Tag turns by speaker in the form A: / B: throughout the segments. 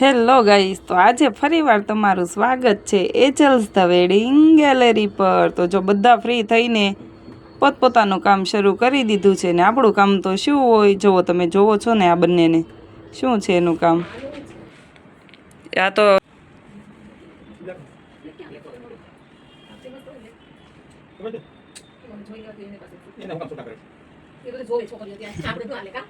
A: Hello guys, તો આજે ફરીવાર તમારું સ્વાગત છે એજલ્સ ધ વેડિંગ ગેલેરી પર. તો જો બધા ફ્રી થઈને પોતપોતાનું કામ શરૂ કરી દીધું છે ને આપણું કામ તો શું હોય જુઓ તમે જોવો છો ને આ બંનેને. શું છે એનું કામ? આ તો
B: જોવે છોકરીઓ ત્યાં. આપણે તો કા?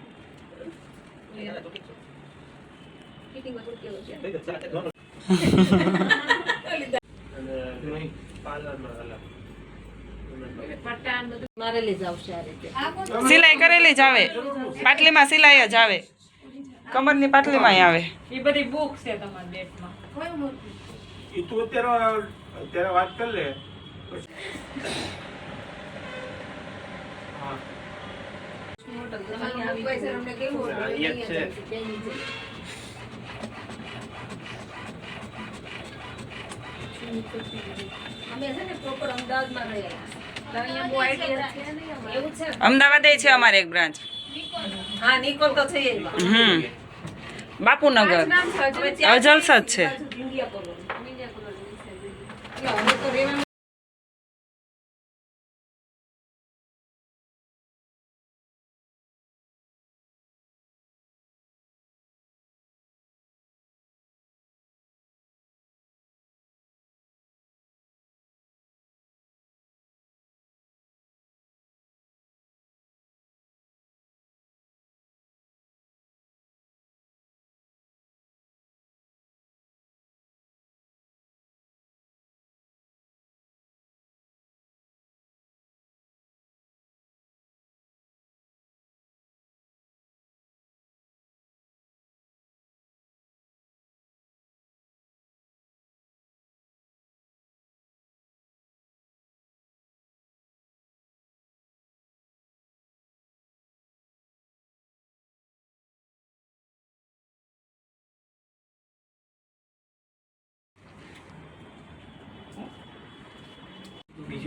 A: સિલાઈ કરેલી જ આવે. પાટલીમાં સિલાઈ જ આવે. કમરની પાટલીમાં આવે.
C: એ બધી બુક છે તમારા બેટમાં.
D: ઈ તું અત્યારે અત્યારે વાત કરી લે. હા
B: આવી એ છે અમારે એક બ્રાન્ચ
D: હા, બાપુનગર જ છે.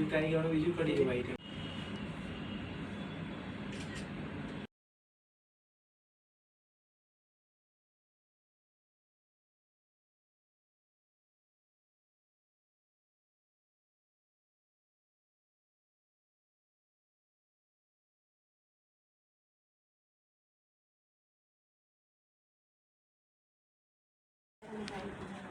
B: બીજું ટ્રાય કરવાનું બીજું કરી દેવાય Thank you.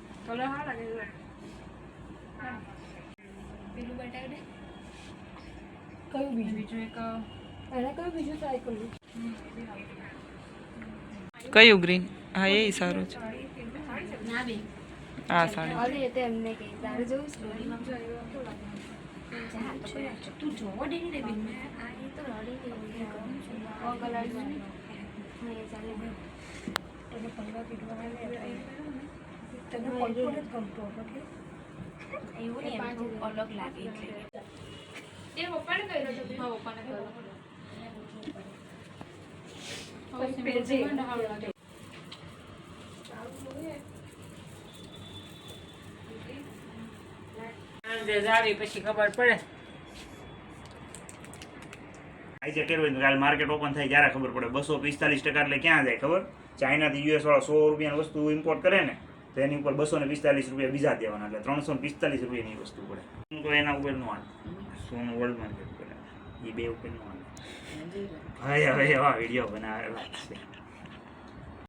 A: બ્રાન્ચ
B: હા નિકોલ તો છે એમાં.
A: હમ બાપુનગર
B: પાંચ નામ છે. હવે ત્યાં
A: હવે જલસા જ છે.
B: India colony. ઇન્ડિયા કોલોની છે. એટલે હવે તો રહેવાનું
D: બીજું તારી વાળું બીજું કરી દેવાય
A: નથી પડતો એમાં તમારે એક બેંગલ લેવાની કયું ગ્રીન હા એ હા
C: પછી ખબર પડે
E: આજે કર્યું કાલ માર્કેટ ઓપન થાય ત્યારે ખબર પડે બસો પિસ્તાલીસ ટકા એટલે ક્યાં જાય ખબર ચાઇનાથી યુએસ વાળા સો રૂપિયાની વસ્તુ ઇમ્પોર્ટ કરે ને તો એની ઉપર બસો ને પિસ્તાલીસ રૂપિયા બીજા દેવાના એટલે ત્રણસો ને પિસ્તાલીસ રૂપિયાની વસ્તુ પડે. હું તો એના ઉપર નો આવે સોનું વર્લ્ડ માર્કેટ પડે. એ બે ઉપર નો આવે હવે હવે એવા વીડિયો બનાવેલા છે.